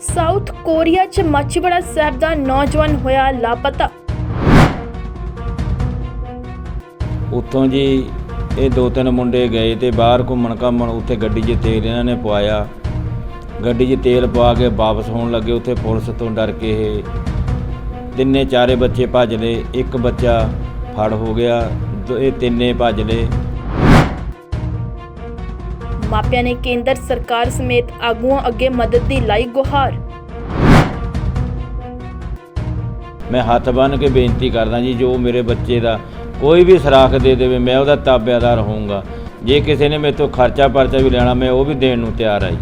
South Korea 'ਚ ਮੱਛੀਵਾੜਾ ਸਾਹਿਬ ਦਾ ਨੌਜਵਾਨ ਹੋਇਆ ਲਾਪਤਾ। ਉੱਥੋਂ ਜੀ ਇਹ ਦੋ ਤਿੰਨ ਮੁੰਡੇ ਗਏ ਤੇ ਬਾਹਰ ਘੁੰਮਣ ਘਾਮਣ ਉੱਥੇ ਗੱਡੀ 'ਚ ਤੇਲ ਇਹਨਾਂ ਨੇ ਪਵਾਇਆ। ਗੱਡੀ 'ਚ ਤੇਲ ਪਵਾ ਕੇ ਵਾਪਸ ਹੋਣ ਲੱਗੇ, ਉੱਥੇ ਪੁਲਿਸ ਤੋਂ ਡਰ ਕੇ ਇਹ ਤਿੰਨੇ ਚਾਰੇ ਬੱਚੇ ਭੱਜ ਲਏ, ਇੱਕ ਬੱਚਾ ਫੜ ਹੋ ਗਿਆ ਦੋ- ਇਹ ਤਿੰਨੇ ਭੱਜ ਲਏ। ਮਾਪਿਆਂ ਨੇ ਕੇਂਦਰ ਸਰਕਾਰ ਸਮੇਤ ਆਗੂਆਂ ਅੱਗੇ ਮਦਦ ਦੀ ਲਾਈ ਗੁਹਾਰ। ਮੈਂ ਹੱਥ ਬੰਨ੍ਹ ਕੇ ਬੇਨਤੀ ਕਰਦਾ ਜੀ ਜੋ ਮੇਰੇ ਬੱਚੇ ਦਾ ਕੋਈ ਵੀ ਸਰਾਖ ਦੇ ਦੇਵੇ ਮੈਂ ਉਹਦਾ ਤਾਬਿਆਦਾਰ ਹੋਊਂਗਾ। ਜੇ ਕਿਸੇ ਨੇ ਮੇਰੇ ਤੋਂ ਖਰਚਾ ਪਰਚਾ ਵੀ ਲੈਣਾ ਮੈਂ ਉਹ ਵੀ ਦੇਣ ਨੂੰ ਤਿਆਰ ਹਾਂ ਜੀ।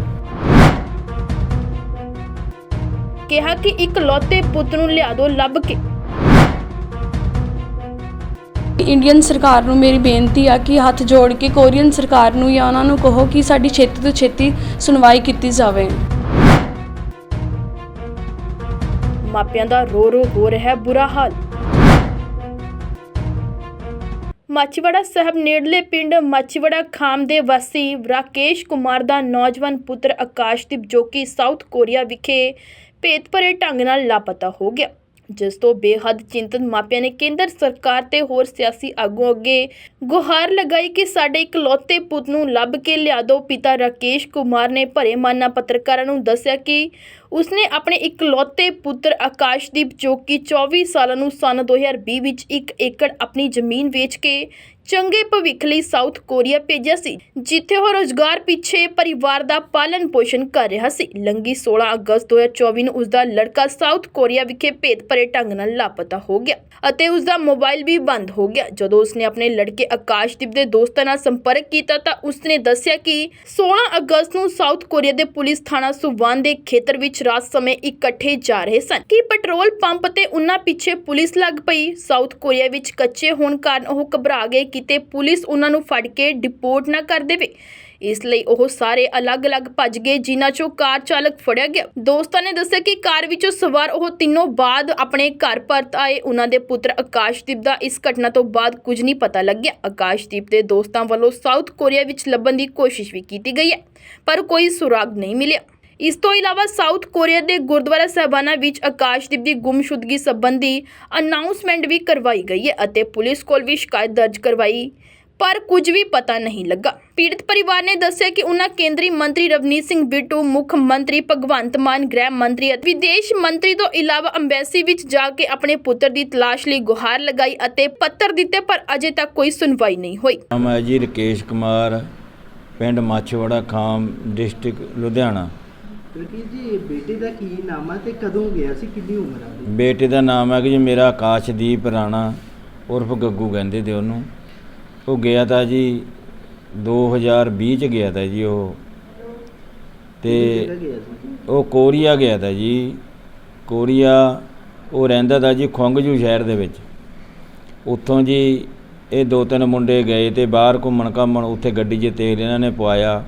ਕਿਹਾ ਕਿ ਇੱਕ ਲੌਤੇ ਪੁੱਤ ਨੂੰ ਲਿਆ ਦਿਓ ਲੱਭ ਕੇ। ਇੰਡੀਅਨ ਸਰਕਾਰ ਨੂੰ ਮੇਰੀ ਬੇਨਤੀ ਆ ਕਿ ਹੱਥ ਜੋੜ ਕੇ ਕੋਰੀਅਨ ਸਰਕਾਰ ਨੂੰ ਜਾਂ ਉਹਨਾਂ ਨੂੰ ਕਹੋ ਕਿ ਸਾਡੀ ਛੇਤੀ ਤੋਂ ਛੇਤੀ ਸੁਣਵਾਈ ਕੀਤੀ ਜਾਵੇ। ਮਾਪਿਆਂ ਦਾ ਰੋ ਰੋ ਹੋ ਰਿਹਾ ਹੈ ਬੁਰਾ ਹਾਲ। ਮਾਚੀਵਾੜਾ ਸਾਹਿਬ ਨੇੜਲੇ ਪਿੰਡ ਮਾਚੀਵਾੜਾ ਖਾਮ ਦੇ ਵਾਸੀ ਰਾਕੇਸ਼ ਕੁਮਾਰ ਦਾ ਨੌਜਵਾਨ ਪੁੱਤਰ ਆਕਾਸ਼ਦੀਪ ਜੋ ਕਿ ਸਾਊਥ ਕੋਰੀਆ ਵਿਖੇ ਭੇਤਭਰੇ ਢੰਗ ਨਾਲ ਲਾਪਤਾ ਹੋ ਗਿਆ। ਜਿਸ ਤੋਂ ਬੇਹੱਦ ਚਿੰਤਤ ਮਾਪਿਆਂ ਨੇ ਕੇਂਦਰ ਸਰਕਾਰ ਤੇ ਹੋਰ ਸਿਆਸੀ ਆਗੂ ਅੱਗੇ ਗੁਹਾਰ ਲਗਾਈ ਕਿ ਸਾਡੇ ਇਕਲੌਤੇ ਪੁੱਤ ਨੂੰ ਲੱਭ ਕੇ ਲਿਆ ਦਿਓ ਪਿਤਾ ਰਾਕੇਸ਼ ਕੁਮਾਰ ਨੇ ਭਰੇ ਮਨ ਨਾਲ ਪੱਤਰਕਾਰਾਂ ਨੂੰ ਦੱਸਿਆ ਕਿ ਉਸਨੇ ਆਪਣੇ ਇਕਲੌਤੇ ਪੁੱਤਰ ਆਕਾਸ਼ਦੀਪ, ਜੋ ਕਿ 24 ਸਾਲਾਂ ਨੂੰ ਸਨ 2020 ਵਿੱਚ 1 ਏਕੜ ਆਪਣੀ ਜ਼ਮੀਨ ਵੇਚ ਕੇ ਚੰਗੇ ਭਵਿੱਖ ਲਈ ਸਾਊਥ ਕੋਰੀਆ ਭੇਜਿਆ ਸੀ, ਜਿੱਥੇ ਉਹ ਰੋਜ਼ਗਾਰ ਪਿੱਛੇ ਪਰਿਵਾਰ ਦਾ ਪਾਲਣ ਪੋਸ਼ਣ ਕਰ ਰਿਹਾ ਸੀ। ਲੰਗੀ 16 ਅਗਸਤ 2024 ਨੂੰ ਉਸਦਾ ਲੜਕਾ ਸਾਊਥ ਕੋਰੀਆ ਵਿਖੇ ਭੇਦ ਭਰੇ ਢੰਗ ਨਾਲ ਲਾਪਤਾ ਹੋ ਗਿਆ ਅਤੇ ਉਸਦਾ ਮੋਬਾਈਲ ਵੀ ਬੰਦ ਹੋ ਗਿਆ। ਜਦੋਂ ਉਸਨੇ ਆਪਣੇ ਲੜਕੇ ਆਕਾਸ਼ਦੀਪ ਦੇ ਦੋਸਤਾਂ ਨਾਲ ਸੰਪਰਕ ਕੀਤਾ ਤਾਂ ਉਸਨੇ ਦੱਸਿਆ ਕਿ 16 ਅਗਸਤ ਨੂੰ ਸਾਊਥ ਕੋਰੀਆ ਦੇ ਪੁਲਿਸ ਥਾਣਾ ਸੁਵਾਨ ਦੇ ਖੇਤਰ ਵਿੱਚ ਰਾਤ ਸਮੇਂ ਇਕੱਠੇ ਜਾ ਰਹੇ ਸਨ। ਕਿ ਪੈਟਰੋਲ ਪੰਪ ਤੇ ਉਨ੍ਹਾਂ ਪਿੱਛੇ ਪੁਲਿਸ ਲੱਗ ਪਈ? ਸਾਊਥ ਕੋਰੀਆ ਵਿੱਚ ਕੱਚੇ ਹੋਣ ਕਾਰਨ ਉਹ ਘਬਰਾ ਗਏ ਕਿਤੇ ਪੁਲਿਸ ਉਹਨਾਂ ਨੂੰ ਫੜ ਕੇ ਡਿਪੋਰਟ ਨਾ ਕਰ ਦੇਵੇ। ਇਸ ਲਈ ਉਹ ਸਾਰੇ ਅਲੱਗ-ਅਲੱਗ ਭੱਜ ਗਏ, ਜਿਨ੍ਹਾਂ ਚੋਂ ਕਾਰ ਚਾਲਕ ਫੜਿਆ ਗਿਆ। ਦੋਸਤਾਂ ਨੇ ਦੱਸਿਆ ਕਿ ਕਾਰ ਵਿੱਚੋਂ ਸਵਾਰ ਉਹ ਤਿੰਨੋਂ ਬਾਅਦ ਆਪਣੇ ਘਰ ਪਰਤ ਆਏ। ਉਹਨਾਂ ਦੇ ਪੁੱਤਰ ਆਕਾਸ਼ਦੀਪ ਦਾ ਇਸ ਘਟਨਾ ਤੋਂ ਬਾਅਦ ਕੁਝ ਨਹੀਂ ਪਤਾ ਲੱਗਿਆ। ਆਕਾਸ਼ਦੀਪ ਦੇ ਦੋਸਤਾਂ ਵੱਲੋਂ ਸਾਊਥ ਕੋਰੀਆ ਵਿੱਚ ਲੱਭਣ ਦੀ ਕੋਸ਼ਿਸ਼ ਵੀ ਕੀਤੀ ਗਈ ਹੈ, ਪਰ ਕੋਈ ਸੁਰਾਗ ਨਹੀਂ ਮਿਲਿਆ। ਇਸ ਤੋਂ ਇਲਾਵਾ ਸਾਊਥ ਕੋਰੀਆ ਦੇ ਗੁਰਦੁਆਰਾ ਸਾਹਿਬਾਨਾਂ ਵਿੱਚ ਆਕਾਸ਼ਦੀਪ ਦੀ ਗੁੰਮਸ਼ੁਦਗੀ ਸੰਬੰਧੀ ਅਨਾਉਂਸਮੈਂਟ ਵੀ ਕਰਵਾਈ ਗਈ ਹੈ ਅਤੇ ਪੁਲਿਸ ਕੋਲ ਵੀ ਸ਼ਿਕਾਇਤ ਦਰਜ ਕਰਵਾਈ। ਪਰ ਕੁਝ ਵੀ ਪਤਾ ਨਹੀਂ ਲੱਗਾ। ਪੀੜਤ ਪਰਿਵਾਰ ਨੇ ਦੱਸਿਆ ਕਿ ਉਹਨਾਂ ਕੇਂਦਰੀ ਮੰਤਰੀ ਰਵਨੀਤ ਸਿੰਘ ਬਿੱਟੂ, ਮੁੱਖ ਮੰਤਰੀ ਭਗਵੰਤ ਮਾਨ, ਗ੍ਰਹਿ ਮੰਤਰੀ ਅਤੇ ਵਿਦੇਸ਼ ਮੰਤਰੀ ਤੋਂ ਇਲਾਵਾ ਅੰਬੈਸੀ ਵਿੱਚ ਜਾ ਕੇ ਆਪਣੇ ਪੁੱਤਰ ਦੀ ਤਲਾਸ਼ ਲਈ ਗੁਹਾਰ ਲਗਾਈ ਅਤੇ ਪੱਤਰ ਦਿੱਤੇ, ਪਰ ਅਜੇ ਤੱਕ ਕੋਈ ਸੁਣਵਾਈ ਨਹੀਂ ਹੋਈ। ਨਾਮ ਹੈ ਜੀ ਰਕੇਸ਼ ਕੁਮਾਰ, ਪਿੰਡ ਮਾਛੀਵਾੜਾ, ਖਾਮ, ਡਿਸਟ੍ਰਿਕਟ ਲੁਧਿਆਣਾ। ਜੀ ਬੇਟੇ ਦਾ ਕੀ ਨਾਮ ਆ ਤੇ ਕਦੋਂ ਗਿਆ ਸੀ? ਕਿੰਨੀ ਉਮਰ ਆ ਉਹਦੀ? ਬੇਟੇ ਦਾ ਨਾਮ ਹੈ ਕਿ ਜੀ ਮੇਰਾ ਆਕਾਸ਼ਦੀਪ ਰਾਣਾ ਉਰਫ ਗੱਗੂ ਕਹਿੰਦੇ ਤੇ ਉਹਨੂੰ। ਉਹ ਗਿਆ ਤਾਂ ਜੀ 2020 ਚ ਗਿਆ ਤਾਂ ਜੀ ਉਹ। ਕਿਹੜੀ ਤੇ ਜਗ੍ਹਾ ਗਿਆ ਸੀ? ਉਹ ਕੋਰੀਆ ਗਿਆ ਤਾਂ ਜੀ। ਕੋਰੀਆ ਉਹ ਰਹਿੰਦਾ ਤਾਂ ਜੀ ਖੁੰਗਜੂ ਸ਼ਹਿਰ ਦੇ ਵਿੱਚ। ਉੱਥੋਂ ਜੀ ਇਹ ਦੋ ਤਿੰਨ ਮੁੰਡੇ ਗਏ ਤੇ ਬਾਹਰ ਘੁੰਮਣ ਘਾਮਣ ਉੱਥੇ ਗੱਡੀ 'ਚ ਤੇਲ ਇਹਨਾਂ ਨੇ ਪਵਾਇਆ।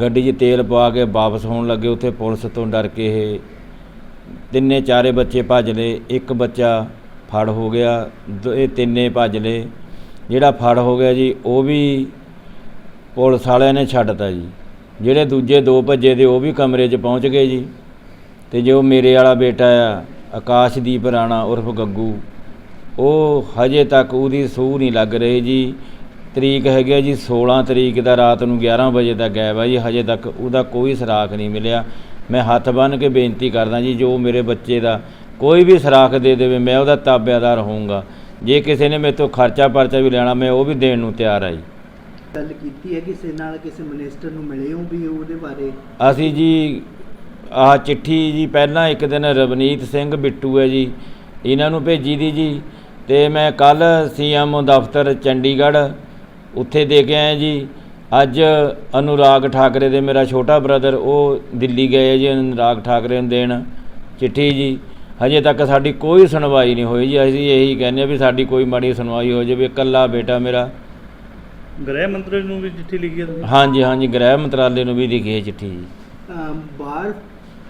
ਗੱਡੀ 'ਚ ਤੇਲ ਪਵਾ ਕੇ ਵਾਪਸ ਹੋਣ ਲੱਗੇ, ਉੱਥੇ ਪੁਲਿਸ ਤੋਂ ਡਰ ਕੇ ਇਹ ਤਿੰਨੇ ਚਾਰੇ ਬੱਚੇ ਭੱਜ ਲਏ। ਇੱਕ ਬੱਚਾ ਫੜ ਹੋ ਗਿਆ, ਦੋ- ਇਹ ਤਿੰਨੇ ਭੱਜ ਲਏ। ਜਿਹੜਾ ਫੜ ਹੋ ਗਿਆ ਜੀ, ਉਹ ਵੀ ਪੁਲਿਸ ਵਾਲਿਆਂ ਨੇ ਛੱਡਤਾ ਜੀ। ਜਿਹੜੇ ਦੂਜੇ ਦੋ ਭੱਜੇ ਦੇ ਉਹ ਵੀ ਕਮਰੇ 'ਚ ਪਹੁੰਚ ਗਏ ਜੀ। ਤੇ ਜੋ ਮੇਰੇ ਵਾਲਾ ਬੇਟਾ ਆ, ਆਕਾਸ਼ਦੀਪ ਰਾਣਾ ਉਰਫ ਗੱਗੂ, ਉਹ ਹਜੇ ਤੱਕ ਉਹਦੀ ਸੂਹ ਨਹੀਂ ਲੱਗ ਰਹੀ ਜੀ। ਤਰੀਕ ਹੈਗੀ ਆ ਜੀ 16 ਤਰੀਕ ਦਾ ਰਾਤ ਨੂੰ 11 ਵਜੇ ਦਾ ਗਾਇਬ ਆ ਜੀ ਹਜੇ ਤੱਕ ਉਹਦਾ ਕੋਈ ਸਰਾਖ ਨਹੀਂ ਮਿਲਿਆ। ਮੈਂ ਹੱਥ ਬੰਨ੍ਹ ਕੇ ਬੇਨਤੀ ਕਰਦਾ ਜੀ ਜੋ ਮੇਰੇ ਬੱਚੇ ਦਾ ਕੋਈ ਵੀ ਸਰਾਖ ਦੇ ਦੇਵੇ ਮੈਂ ਉਹਦਾ ਤਾਬਿਆਦਾਰ ਹੋਊਂਗਾ। ਜੇ ਕਿਸੇ ਨੇ ਮੇਰੇ ਤੋਂ ਖਰਚਾ ਪਰਚਾ ਵੀ ਲੈਣਾ ਮੈਂ ਉਹ ਵੀ ਦੇਣ ਨੂੰ ਤਿਆਰ ਆ ਜੀ। ਗੱਲ ਕੀਤੀ ਹੈ ਕਿਸੇ ਨਾਲ ਕਿਸੇ ਮਿਨਿਸਟਰ ਨੂੰ ਮਿਲੇ ਹੋ ਵੀ ਉਹਦੇ ਬਾਰੇ? ਅਸੀਂ ਜੀ ਆਹ ਚਿੱਠੀ ਜੀ ਪਹਿਲਾਂ ਇੱਕ ਦਿਨ ਰਵਨੀਤ ਸਿੰਘ ਬਿੱਟੂ ਹੈ ਜੀ ਇਹਨਾਂ ਨੂੰ ਭੇਜੀ ਦੀ ਜੀ ਤੇ ਮੈਂ ਕੱਲ ਸੀਐਮ ਦਫ਼ਤਰ ਚੰਡੀਗੜ੍ਹ ਉੱਥੇ ਦੇ ਕੇ ਆਇਆ ਜੀ। ਅੱਜ ਅਨੁਰਾਗ ਠਾਕਰੇ ਦੇ ਮੇਰਾ ਛੋਟਾ ਬ੍ਰਦਰ ਉਹ ਦਿੱਲੀ ਗਏ ਹੈ ਜੀ ਅਨੁਰਾਗ ਠਾਕਰੇ ਨੂੰ ਦੇਣ ਚਿੱਠੀ ਜੀ। ਹਜੇ ਤੱਕ ਸਾਡੀ ਕੋਈ ਸੁਣਵਾਈ ਨਹੀਂ ਹੋਈ ਜੀ। ਅਸੀਂ ਇਹੀ ਕਹਿੰਦੇ ਹਾਂ ਵੀ ਸਾਡੀ ਕੋਈ ਮਾੜੀ ਸੁਣਵਾਈ ਹੋ ਜਾਵੇ। ਇਕੱਲਾ ਬੇਟਾ ਮੇਰਾ। ਗ੍ਰਹਿ ਮੰਤਰੀ ਨੂੰ ਵੀ ਚਿੱਠੀ ਲਿਖੀ ਹੈ ਤੁਸੀਂ? ਹਾਂਜੀ ਹਾਂਜੀ ਗ੍ਰਹਿ ਮੰਤਰਾਲੇ ਨੂੰ ਵੀ ਲਿਖੀ ਹੈ ਚਿੱਠੀ ਜੀ। ਬਾਹਰ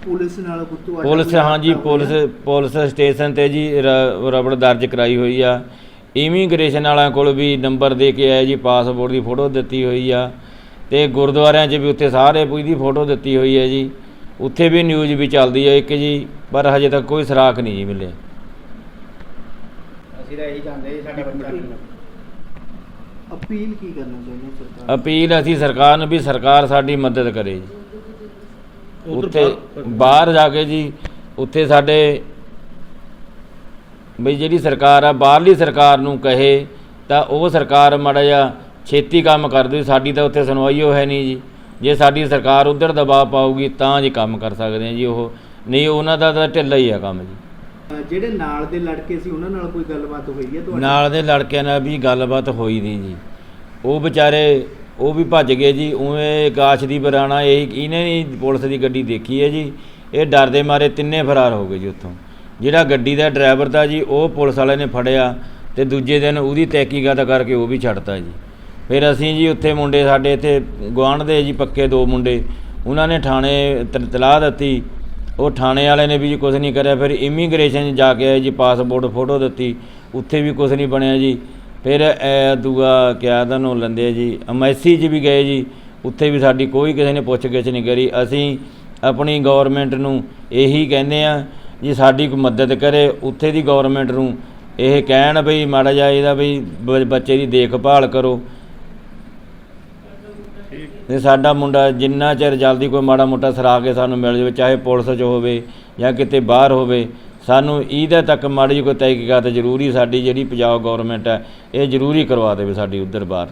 ਪੁਲਿਸ ਨਾਲ ਤੁਹਾਡਾ ਪੁਲਿਸ ਹਾਂਜੀ ਪੁਲਿਸ? ਪੁਲਿਸ ਸਟੇਸ਼ਨ ਤੇ ਜੀ ਰ- ਰਬੜ ਦਰਜ ਕਰਾਈ ਹੋਈ ਆ। ਇਮੀਗ੍ਰੇਸ਼ਨ ਵਾਲਿਆਂ ਕੋਲ ਵੀ ਨੰਬਰ ਦੇ ਕੇ ਆਏ ਜੀ ਪਾਸਪੋਰਟ ਦੀ ਫੋਟੋ ਦਿੱਤੀ ਹੋਈ ਆ। ਤੇ ਗੁਰਦੁਆਰਿਆਂ 'ਚ ਵੀ ਉੱਥੇ ਸਾਰੇ ਪੁੱਜ ਦੀ ਫੋਟੋ ਦਿੱਤੀ ਹੋਈ ਹੈ ਜੀ। ਉੱਥੇ ਵੀ ਨਿਊਜ਼ ਵੀ ਚੱਲਦੀ ਹੈ ਇੱਕ ਜੀ ਪਰ ਹਜੇ ਤੱਕ ਕੋਈ ਸੁਰਾਖ ਨਹੀਂ ਜੀ ਮਿਲਿਆ। ਅਪੀਲ ਕੀ ਕਰਨਾ ਚਾਹੁੰਦੇ ਹੋ ਸਰਕਾਰ? ਅਪੀਲ ਅਸੀਂ ਸਰਕਾਰ ਨੂੰ ਵੀ ਸਰਕਾਰ ਸਾਡੀ ਮਦਦ ਕਰੇ ਜੀ। ਉੱਥੇ ਬਾਹਰ ਜਾ ਕੇ ਜੀ ਉੱਥੇ ਸਾਡੇ ਬਈ ਜਿਹੜੀ ਸਰਕਾਰ ਆ ਬਾਹਰਲੀ ਸਰਕਾਰ ਨੂੰ ਕਹੇ ਤਾਂ ਉਹ ਸਰਕਾਰ ਮਾੜਾ ਜਿਹਾ ਛੇਤੀ ਕੰਮ ਕਰ ਦੇ ਸਾਡੀ ਤਾਂ ਉੱਥੇ ਸੁਣਵਾਈ ਹੋ ਹੈ ਨਹੀਂ ਜੀ। ਜੇ ਸਾਡੀ ਸਰਕਾਰ ਉਧਰ ਦਬਾਅ ਪਾਊਗੀ ਤਾਂ ਜੀ ਕੰਮ ਕਰ ਸਕਦੇ ਆ ਜੀ ਉਹ। ਨਹੀਂ ਉਹਨਾਂ ਦਾ ਤਾਂ ਢਿੱਲਾ ਹੀ ਆ ਕੰਮ ਜੀ। ਜਿਹੜੇ ਨਾਲ ਦੇ ਲੜਕੇ ਸੀ ਉਹਨਾਂ ਨਾਲ ਕੋਈ ਗੱਲਬਾਤ ਹੋਈ ਹੈ ਤੁਹਾਡੀ? ਨਾਲ ਦੇ ਲੜਕਿਆਂ ਨਾਲ ਵੀ ਗੱਲਬਾਤ ਹੋਈ ਨਹੀਂ ਜੀ। ਉਹ ਵਿਚਾਰੇ ਉਹ ਵੀ ਭੱਜ ਗਏ ਜੀ ਉਵੇਂ ਕਾਸ਼ਦੀਪ ਰਾਣਾ ਇਹ ਇਹਨੇ ਨਹੀਂ ਪੁਲਿਸ ਦੀ ਗੱਡੀ ਦੇਖੀ ਹੈ ਜੀ। ਇਹ ਡਰਦੇ ਮਾਰੇ ਤਿੰਨੇ ਫਰਾਰ ਹੋ ਗਏ ਜੀ ਉੱਥੋਂ। ਜਿਹੜਾ ਗੱਡੀ ਦਾ ਡਰਾਈਵਰ ਤਾਂ ਜੀ, ਉਹ ਪੁਲਿਸ ਵਾਲੇ ਨੇ ਫੜਿਆ ਤੇ ਦੂਜੇ ਦਿਨ ਉਹਦੀ ਤਹਿਕੀਕਾਤ ਕਰਕੇ ਉਹ ਵੀ ਛੱਡਤਾ ਜੀ। ਫਿਰ ਅਸੀਂ ਜੀ ਉੱਥੇ ਮੁੰਡੇ ਸਾਡੇ ਇੱਥੇ ਗੁਆਂਢ ਦੇ ਜੀ, ਪੱਕੇ ਦੋ ਮੁੰਡੇ। ਉਹਨਾਂ ਨੇ ਥਾਣੇ ਤਲਾਹ ਦਿੱਤੀ। ਉਹ ਥਾਣੇ ਵਾਲੇ ਨੇ ਵੀ ਜੀ ਕੁਝ ਨਹੀਂ ਕਰਿਆ। ਫਿਰ ਇਮੀਗ੍ਰੇਸ਼ਨ 'ਚ ਜਾ ਕੇ ਆਏ ਜੀ, ਪਾਸਪੋਰਟ ਫੋਟੋ ਦਿੱਤੀ। ਉੱਥੇ ਵੀ ਕੁਝ ਨਹੀਂ ਬਣਿਆ ਜੀ। ਫਿਰ ਇਹ ਦੂਆ ਕਿਆ ਤੁਹਾਨੂੰ ਨੂੰ ਲੰਦੇ ਜੀ ਐਮਐਸਸੀ 'ਚ ਵੀ ਗਏ ਜੀ। ਉੱਥੇ ਵੀ ਸਾਡੀ ਕੋਈ ਕਿਸੇ ਨੇ ਪੁੱਛ ਗਿੱਛ ਨਹੀਂ ਕਰੀ। ਅਸੀਂ ਆਪਣੀ ਗਵਰਨਮੈਂਟ ਨੂੰ ਇਹੀ ਕਹਿੰਦੇ ਆ ਜੀ ਸਾਡੀ ਕੋਈ ਮਦਦ ਕਰੇ ਉੱਥੇ ਦੀ ਗਵਰਨਮੈਂਟ ਨੂੰ ਇਹ ਕਹਿਣ ਬਈ ਮਾੜਾ ਜਿਹਾ ਇਹਦਾ ਬਈ ਬੱਚੇ ਦੀ ਦੇਖਭਾਲ ਕਰੋ। ਤੇ ਸਾਡਾ ਮੁੰਡਾ ਜਿੰਨਾ ਚਿਰ ਜਲਦੀ ਕੋਈ ਮਾੜਾ ਮੋਟਾ ਸਰਾ ਕੇ ਸਾਨੂੰ ਮਿਲ ਜਾਵੇ ਚਾਹੇ ਪੁਲਿਸ 'ਚ ਹੋਵੇ ਜਾਂ ਕਿਤੇ ਬਾਹਰ ਹੋਵੇ ਸਾਨੂੰ ਇਹਦੇ ਤੱਕ ਮਾੜੀ ਜਿਹੀ ਕੋਈ ਤਹਿਕੀਕਾਤ ਜ਼ਰੂਰੀ ਸਾਡੀ ਜਿਹੜੀ ਪੰਜਾਬ ਗਵਰਨਮੈਂਟ ਹੈ ਇਹ ਜ਼ਰੂਰੀ ਕਰਵਾ ਦੇਵੇ ਸਾਡੀ ਉੱਧਰ ਬਾਹਰ।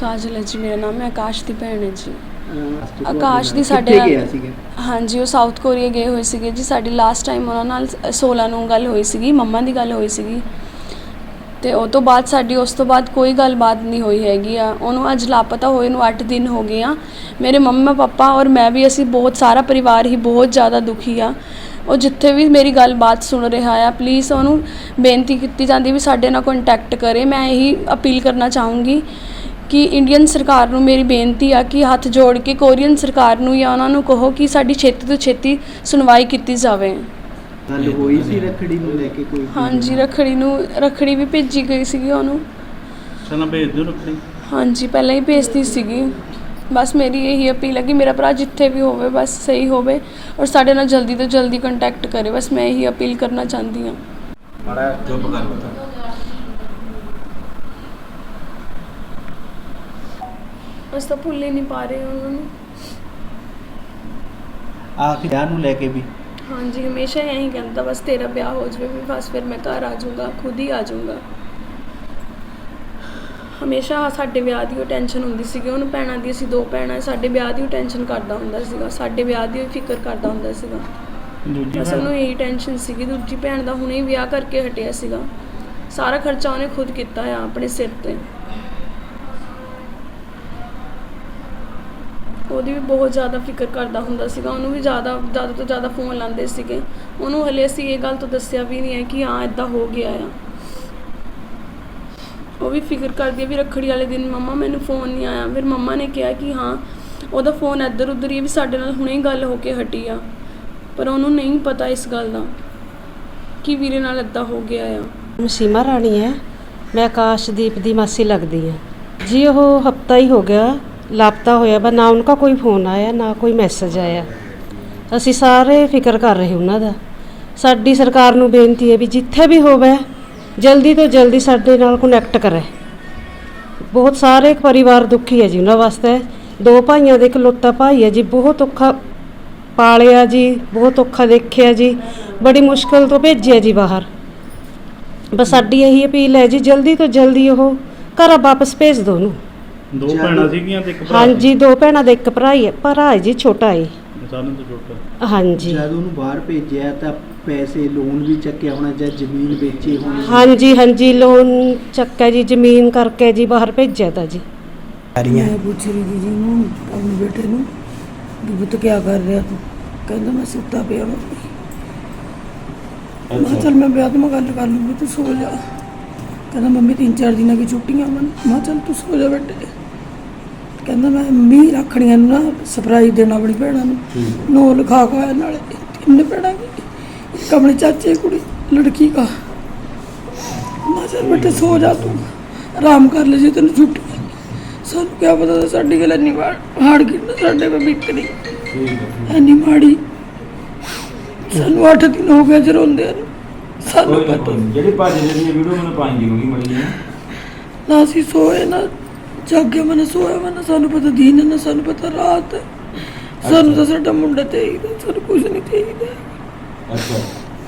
ਕਾਜਲ ਜੀ ਮੇਰਾ ਨਾਮ ਹੈ ਆਕਾਸ਼ ਦੀ ਭੈਣ ਹੈ ਜੀ। ਆਕਾਸ਼ ਦੀ ਸਾਡੇ ਕਿੱਥੇ ਨਾਲ- ਸੀਗਾ? ਹਾਂਜੀ ਉਹ ਸਾਊਥ ਕੋਰੀਆ ਗਏ ਹੋਏ ਸੀਗੇ ਜੀ। ਸਾਡੀ ਲਾਸਟ ਟਾਈਮ ਉਹਨਾਂ ਨਾਲ 16 ਨੂੰ ਗੱਲ ਹੋਈ ਸੀਗੀ ਮੰਮਾ ਦੀ ਗੱਲ ਹੋਈ ਸੀਗੀ। ਤੇ ਉਹ ਤੋਂ ਬਾਅਦ ਸਾਡੀ ਉਸ ਤੋਂ ਬਾਅਦ ਕੋਈ ਗੱਲਬਾਤ ਨਹੀਂ ਹੋਈ ਹੈਗੀ ਆ। ਉਹਨੂੰ ਅੱਜ ਲਾਪਤਾ ਹੋਏ ਨੂੰ 8 ਦਿਨ ਹੋ ਗਏ ਆ। ਮੇਰੇ ਮੰਮਾ ਪਾਪਾ ਔਰ ਮੈਂ ਵੀ ਅਸੀਂ ਬਹੁਤ ਸਾਰਾ ਪਰਿਵਾਰ ਹੀ ਬਹੁਤ ਜ਼ਿਆਦਾ ਦੁਖੀ ਆ। ਉਹ ਜਿੱਥੇ ਵੀ ਮੇਰੀ ਗੱਲਬਾਤ ਸੁਣ ਰਿਹਾ ਆ ਪਲੀਜ਼ ਉਹਨੂੰ ਬੇਨਤੀ ਕੀਤੀ ਜਾਂਦੀ ਵੀ ਸਾਡੇ ਨਾਲ ਕੰਟੈਕਟ ਕਰੇ। ਮੈਂ ਇਹੀ ਅਪੀਲ ਕਰਨਾ ਚਾਹੂੰਗੀ ਕਿ ਇੰਡੀਅਨ ਸਰਕਾਰ ਨੂੰ ਮੇਰੀ ਬੇਨਤੀ ਆ ਕਿ ਹੱਥ ਜੋੜ ਕੇ ਕੋਰੀਅਨ ਸਰਕਾਰ ਨੂੰ ਜਾਂ ਉਹਨਾਂ ਨੂੰ ਕਹੋ ਕਿ ਸਾਡੀ ਛੇਤੀ ਤੋਂ ਛੇਤੀ ਸੁਣਵਾਈ ਕੀਤੀ ਜਾਵੇ। ਗੱਲ ਹੋਈ ਸੀ ਰੱਖੜੀ ਨੂੰ ਲੈ ਕੇ ਕੋਈ? ਹਾਂਜੀ ਰਖੜੀ ਨੂੰ ਰਖੜੀ ਵੀ ਭੇਜੀ ਗਈ ਸੀਗੀ ਉਹਨੂੰ। ਚਲਾਂ ਭੇਜ ਦਿਓ ਰੱਖੜੀ। ਹਾਂਜੀ ਪਹਿਲਾਂ ਹੀ ਭੇਜਦੀ ਸੀਗੀ। ਬਸ ਮੇਰੀ ਇਹੀ ਅਪੀਲ ਹੈ ਕਿ ਮੇਰਾ ਭਰਾ ਜਿੱਥੇ ਵੀ ਹੋਵੇ ਬਸ ਸਹੀ ਹੋਵੇ ਔਰ ਸਾਡੇ ਨਾਲ ਜਲਦੀ ਤੋਂ ਜਲਦੀ ਕੰਟੈਕਟ ਕਰੇ। ਬਸ ਮੈਂ ਇਹੀ ਅਪੀਲ ਕਰਨਾ ਚਾਹੁੰਦੀ ਹਾਂ। ਚੁੱਪ ਕਰ ਬਤਾ ਬਸ ਤਾਂ ਭੁੱਲ ਹੀ ਨਹੀਂ ਪਾ ਰਹੇ ਉਹਨਾਂ ਨੂੰ। ਆਖਿਰ ਵਿਆਹ ਨੂੰ ਲੈ ਕੇ ਵੀ। ਹਾਂਜੀ ਹਮੇਸ਼ਾ ਇਹੀ ਕਹਿੰਦਾ ਬਸ ਤੇਰਾ ਵਿਆਹ ਹੋ ਜਾਵੇ ਵੀ ਬਸ ਫਿਰ ਮੈਂ ਘਰ ਆ ਜਾਊਂਗਾ ਖੁਦ ਹੀ ਆ ਜਾਊਂਗਾ। ਹਮੇਸ਼ਾ ਸਾਡੇ ਵਿਆਹ ਦੀ ਉਹ ਟੈਨਸ਼ਨ ਹੁੰਦੀ ਸੀਗੀ ਉਹਨੂੰ ਭੈਣਾਂ ਦੀ ਅਸੀਂ ਦੋ ਭੈਣਾਂ ਸਾਡੇ ਵਿਆਹ ਦੀ ਉਹ ਟੈਨਸ਼ਨ ਕਰਦਾ ਹੁੰਦਾ ਸੀਗਾ ਸਾਡੇ ਵਿਆਹ ਦੀ ਉਹ ਫਿਕਰ ਕਰਦਾ ਹੁੰਦਾ ਸੀਗਾ। ਦੂਜੀ ਬਸ ਉਹਨੂੰ ਇਹੀ ਟੈਨਸ਼ਨ ਸੀਗੀ ਦੂਜੀ ਭੈਣ ਦਾ ਹੁਣੇ ਹੀ ਵਿਆਹ ਕਰਕੇ ਹਟਿਆ ਸੀਗਾ। ਸਾਰਾ ਖਰਚਾ ਉਹਨੇ ਖੁਦ ਕੀਤਾ ਆ ਆਪਣੇ ਸਿਰ ਤੇ। ਉਹਦੀ ਵੀ ਬਹੁਤ ਜ਼ਿਆਦਾ ਫਿਕਰ ਕਰਦਾ ਹੁੰਦਾ ਸੀਗਾ, ਉਹਨੂੰ ਵੀ ਜ਼ਿਆਦਾ ਜ਼ਿਆਦਾ ਤੋਂ ਜ਼ਿਆਦਾ ਫੋਨ ਲਾਉਂਦੇ ਸੀਗੇ। ਉਹਨੂੰ ਹਲੇ ਅਸੀਂ ਇਹ ਗੱਲ ਤੋਂ ਦੱਸਿਆ ਵੀ ਨਹੀਂ ਹੈ ਕਿ ਹਾਂ ਇਦਾਂ ਹੋ ਗਿਆ ਆ। ਉਹ ਵੀ ਫਿਕਰ ਕਰਦੀ ਹੈ ਵੀ ਰੱਖੜੀ ਵਾਲੇ ਦਿਨ ਮੰਮਾ ਮੈਨੂੰ ਫੋਨ ਨਹੀਂ ਆਇਆ। ਫਿਰ ਮੰਮਾ ਨੇ ਕਿਹਾ ਕਿ ਹਾਂ, ਉਹਦਾ ਫੋਨ ਇੱਧਰ ਉੱਧਰ ਹੀ ਵੀ ਸਾਡੇ ਨਾਲ ਹੁਣੇ ਹੀ ਗੱਲ ਹੋ ਕੇ ਹਟੀ ਆ। ਪਰ ਉਹਨੂੰ ਨਹੀਂ ਪਤਾ ਇਸ ਗੱਲ ਦਾ ਕਿ ਵੀਰੇ ਨਾਲ ਇਦਾਂ ਹੋ ਗਿਆ ਆ। ਮੈਂ ਸੀਮਾ ਰਾਣੀ ਹੈ। ਮੈਂ ਆਕਾਸ਼ਦੀਪ ਦੀ ਮਾਸੀ ਲੱਗਦੀ ਹਾਂ। ਜੀ ਉਹ ਹਫਤਾ ਹੀ ਹੋ ਗਿਆ ਲਾਪਤਾ ਹੋਇਆ ਬਾ ਨਾ ਉਹਨਾਂ ਕੋਈ ਫੋਨ ਆਇਆ, ਨਾ ਕੋਈ ਮੈਸੇਜ ਆਇਆ। ਅਸੀਂ ਸਾਰੇ ਫਿਕਰ ਕਰ ਰਹੇ ਉਹਨਾਂ ਦਾ। ਸਾਡੀ ਸਰਕਾਰ ਨੂੰ ਬੇਨਤੀ ਹੈ ਵੀ ਜਿੱਥੇ ਵੀ ਹੋਵੇ, ਜਲਦੀ ਤੋਂ ਜਲਦੀ ਸਾਡੇ ਨਾਲ ਕਨੈਕਟ ਕਰੇ। ਬਹੁਤ ਸਾਰੇ ਪਰਿਵਾਰ ਦੁਖੀ ਹੈ ਜੀ ਉਹਨਾਂ ਵਾਸਤੇ। ਦੋ ਭਾਈਆਂ ਦੇ ਇਕਲੌਤਾ ਭਾਈ ਹੈ ਜੀ, ਬਹੁਤ ਔਖਾ ਪਾਲਿਆ ਜੀ, ਬਹੁਤ ਔਖਾ ਦੇਖਿਆ ਜੀ, ਬੜੀ ਮੁਸ਼ਕਲ ਤੋਂ ਭੇਜਿਆ ਜੀ ਬਾਹਰ। ਬਸ ਸਾਡੀ ਇਹੀ ਅਪੀਲ ਹੈ ਜੀ, ਜਲਦੀ ਤੋਂ ਜਲਦੀ ਉਹ ਘਰ ਵਾਪਸ ਭੇਜ ਦਿਓ ਉਹਨੂੰ। ਦੋ ਭੈਣਾਂ ਸੀਗੀਆਂ ਤੇ ਇੱਕ ਭਰਾ ਹਾਂਜੀ ਦੋ ਭੈਣਾਂ ਦਾ ਇੱਕ ਭਰਾ ਹੀ ਹੈ। ਭਰਾ ਹੈ ਜੀ ਛੋਟਾ ਹੈ। ਸੀ। ਸਾਰਿਆਂ ਤੋਂ ਛੋਟਾ। ਹਾਂਜੀ। ਜਦ ਉਹਨੂੰ ਬਾਹਰ ਭੇਜਿਆ ਤਾਂ ਪੈਸੇ ਲੋਨ ਵੀ ਚੱਕਿਆ ਹੋਣਾ ਜਾਂ ਜ਼ਮੀਨ ਵੇਚੀ ਹੋਣੀ? ਹਾਂਜੀ ਹਾਂਜੀ ਲੋਨ ਚੱਕਾ ਜੀ ਜ਼ਮੀਨ ਕਰਕੇ ਜੀ ਬਾਹਰ ਭੇਜਿਆ ਤਾਂ ਜੀ। ਮੈਂ ਪੁੱਛ ਰਹੀ ਸੀ ਜੀ ਨੂੰ ਆਪਣੇ ਬੇਟੇ ਨੂੰ ਵੀ ਪੁੱਤ ਕੀ ਕਰ ਰਿਹਾ ਤੂੰ? ਕਹਿੰਦਾ ਮੈਂ ਸੁੱਤਾ ਪਿਆ ਮੈਂ ਮੈਂ ਕਿਹਾ ਚੱਲ ਮੈਂ ਵਿਆਹ ਤੋਂ ਮੈਂ ਗੱਲ ਕਰ ਲੂੰਗੀ ਤੂੰ ਸੋ ਜਾ। ਕਹਿੰਦਾ ਮੰਮੀ ਤਿੰਨ ਚਾਰ ਦਿਨਾਂ ਦੀ ਛੁੱਟੀਆਂ ਮੈਂ ਕਿਹਾ ਚੱਲ ਤੂੰ ਸੋ ਜਾ ਬੇਟੇ। ਕਹਿੰਦਾ ਮੈਂ ਮੰਮੀ ਰੱਖੜੀਆਂ ਨੂੰ ਨਾ ਸਰਪ੍ਰਾਈਜ਼ ਦੇਣਾ ਆਪਣੀ ਭੈਣਾਂ ਨੂੰ। ਨੋ ਲਿਖਾ ਕੇ ਆਇਆ ਨਾਲੇ ਤਿੰਨ ਭੈਣਾਂ ਦੀ ਇੱਕ ਆਪਣੇ ਚਾਚੇ ਕੁੜੀ ਲੜਕੀ ਕਾ। ਮੈਂ ਚੱਲ ਬੇਟੇ ਸੋ ਜਾ ਤੂੰ। ਆਰਾਮ ਕਰ ਲੈ ਜੇ ਤੈਨੂੰ ਛੁੱਟੀ। ਸਾਨੂੰ ਕਿਆ ਪਤਾ ਸਾਡੀ ਗੱਲ ਇੰਨੀ ਹਾਰਡ ਕੀ ਸਾਡੇ ਕੋਲ ਬਿਕ ਨਹੀਂ। ਠੀਕ ਹੈ ਠੀਕ ਐਨੀ ਮਾੜੀ। ਸਾਨੂੰ 8 ਦਿਨ ਹੋ ਗਏ ਜਰੋਂਦੇ ਨੂੰ। ਸਾਨੂੰ ਕੋਈ ਨਾ ਪਤਾ। ਜਿਹੜੀ ਭੱਜ ਜਿਹੜੀ ਵੀਡੀਓ ਮੈਨੂੰ ਪਾਈ ਜ਼ਰੂਰੀ ਮੜੀ ਹੈ ਨਾ ਅਸੀਂ ਸੋਏ ਨਾ। ਜਾਗੇ ਮਨ ਸੋਇਆ ਮਨ ਸਾਨੂੰ ਪਤਾ ਦੀਨ ਹੈ, ਨਾ ਸਾਨੂੰ ਪਤਾ ਰਾਤ ਹੈ। ਸਾਨੂੰ ਤਾਂ ਸਾਡਾ ਮੁੰਡਾ ਚਾਹੀਦਾ ਸਾਨੂੰ ਕੁਝ ਨਹੀਂ ਚਾਹੀਦਾ। ਅੱਛਾ।